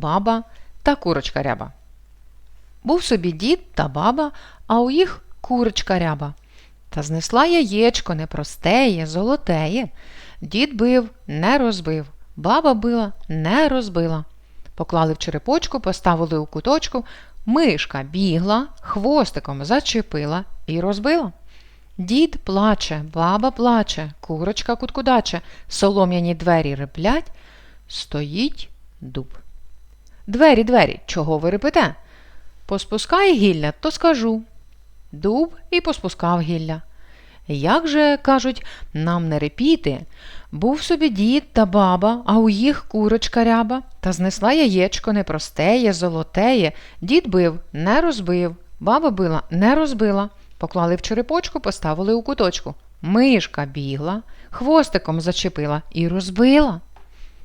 баба та курочка ряба. Був собі дід та баба, а у їх курочка ряба. Та знесла яєчко непростеє, золотеє. Дід бив, не розбив, баба била, не розбила. Поклали в черепочку, поставили у куточку, мишка бігла, хвостиком зачепила і розбила. Дід плаче, баба плаче, курочка куткудаче, солом'яні двері реплять, стоїть дуб. Двері, двері, чого ви репете? Поспускай гілля, то скажу. Дуб і поспускав гілля. Як же, кажуть, нам не репіти? Був собі дід та баба, а у їх курочка ряба, та знесла яєчко непростеє, золотеє. Дід бив, не розбив, баба била, не розбила. Поклали в черепочку, поставили у куточку. Мишка бігла, хвостиком зачепила і розбила.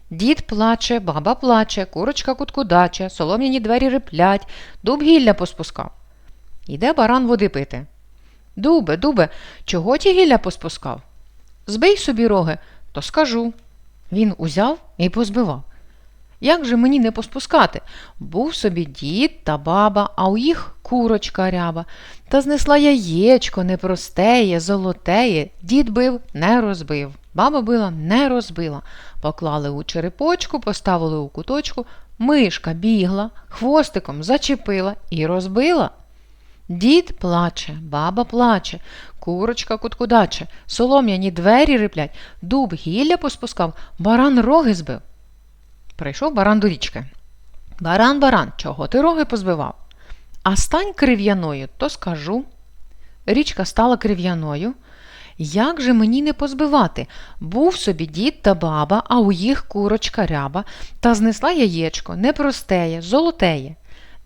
Дід плаче, баба плаче, курочка куткудаче, солом'яні двері реплять, дуб гілля поспускав. Іде баран води пити. Дубе, дубе, чого ті гілля поспускав? Збий собі роги, то скажу. Він узяв і позбивав. Як же мені не поспускати? Був собі дід та баба, а у їх курочка ряба, та знесла яєчко непростеє, золотеє, дід бив, не розбив, баба била, не розбила. Поклали у черепочку, поставили у куточку, мишка бігла, хвостиком зачепила і розбила. Дід плаче, баба плаче, курочка куткудаче, солом'яні двері риплять, дуб гілля поспускав, баран роги збив. Прийшов баран до річки. Баран, баран, чого ти роги позбивав? А стань крив'яною, то скажу. Річка стала крив'яною. Як же мені не позбивати? Був собі дід та баба, а у їх курочка ряба, та знесла яєчко, непростеє, золотеє.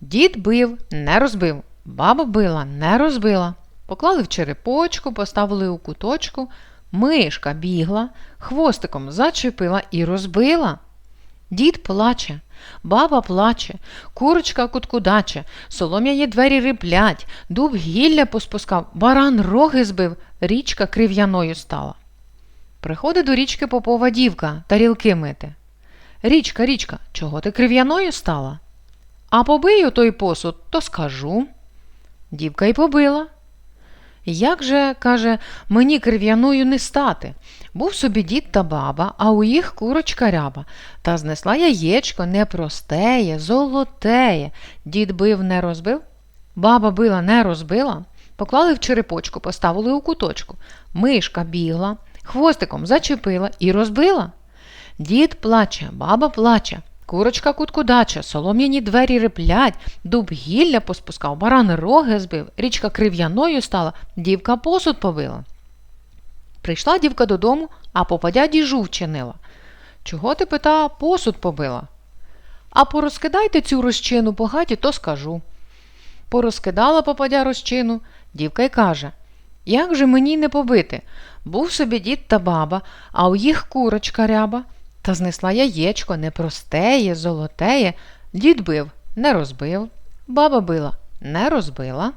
Дід бив, не розбив, баба била, не розбила. Поклали в черепочку, поставили у куточку, мишка бігла, хвостиком зачепила і розбила. Дід плаче, баба плаче, курочка куткудаче, солом'яні двері риплять, дуб гілля поспускав, баран роги збив, річка крив'яною стала. Приходить до річки попова дівка тарілки мити. Річка, річка, чого ти крив'яною стала? А побию той посуд, то скажу. Дівка й побила. Як же, каже, мені крив'яною не стати? Був собі дід та баба, а у їх курочка ряба, та знесла яєчко непростеє, золотеє. Дід бив, не розбив, баба била, не розбила. Поклали в черепочку, поставили у куточку. Мишка бігла, хвостиком зачепила і розбила. Дід плаче, баба плаче, курочка куткудаче, солом'яні двері реплять, дуб гілля поспускав, баран роги збив, річка крив'яною стала, дівка посуд побила. Прийшла дівка додому, а попадя діжу вчинила. Чого ти, пита, посуд побила? А порозкидайте цю розчину по хаті, то скажу. Порозкидала попадя розчину, дівка й каже Як же мені не побити? Був собі дід та баба, а у їх курочка ряба, та знесла яєчко непростеє, золотеє. Дід бив, не розбив, баба била, не розбила.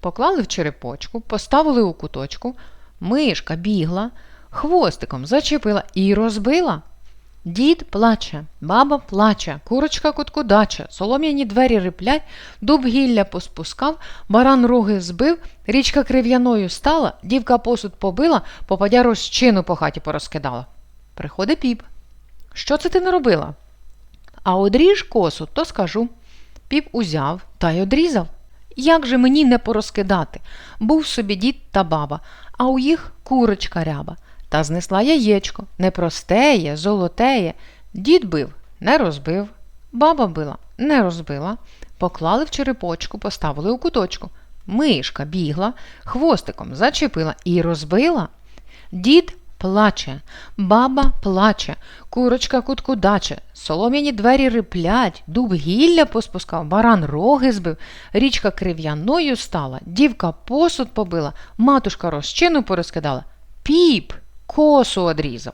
Поклали в черепочку, поставили у куточку, мишка бігла, хвостиком зачепила і розбила. Дід плаче, баба плаче, курочка куткудаче, солом'яні двері риплять, дуб гілля поспускав, баран роги збив, річка крив'яною стала, дівка посуд побила, попадя розчину по хаті порозкидала. Приходить піп. Що це ти не робила? А одріж косу, то скажу. Піп узяв та й одрізав. Як же мені не порозкидати? Був собі дід та баба, а у їх курочка ряба. Та знесла яєчко, непростеє, золотеє. Дід бив, не розбив, баба била, не розбила. Поклали в черепочку, поставили у куточку. Мишка бігла, хвостиком зачепила і розбила. Дід плаче, баба плаче, курочка куткудаче, солом'яні двері риплять, дуб гілля поспускав, баран роги збив, річка крив'яною стала, дівка посуд побила, матушка розчину порозкидала. Піп! Косу одрізав.